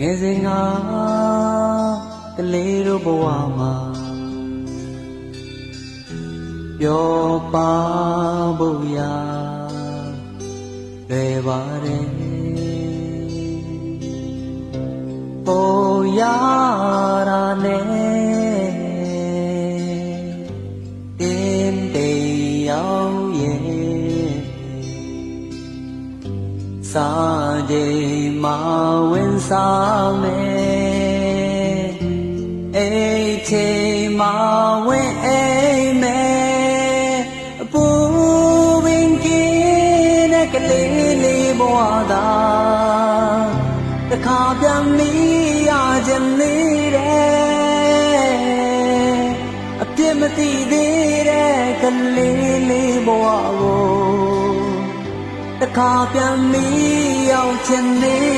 ငယ်စဉ်ကကလေးတို့ဘဝမှာပျော်ပါဖို့ရာလွယ်ပါတယ်ပေါ်ရတာနဲ့တင်းတေရောက် စာကြိမ်မှာဝင်စားမယ်အိတ်ချိန်မှာဝင်အိမ်မယ်အပူပင်ကင်းတဲ့ကလေးလေးဘဝသာတခါပြန်မိရခြင်းလေးတဲ့အပြစ်မသိသေးတဲ့ကလေးလေးဘဝကိုတ ခါပြန်မီရောက်ချင်နေတယ်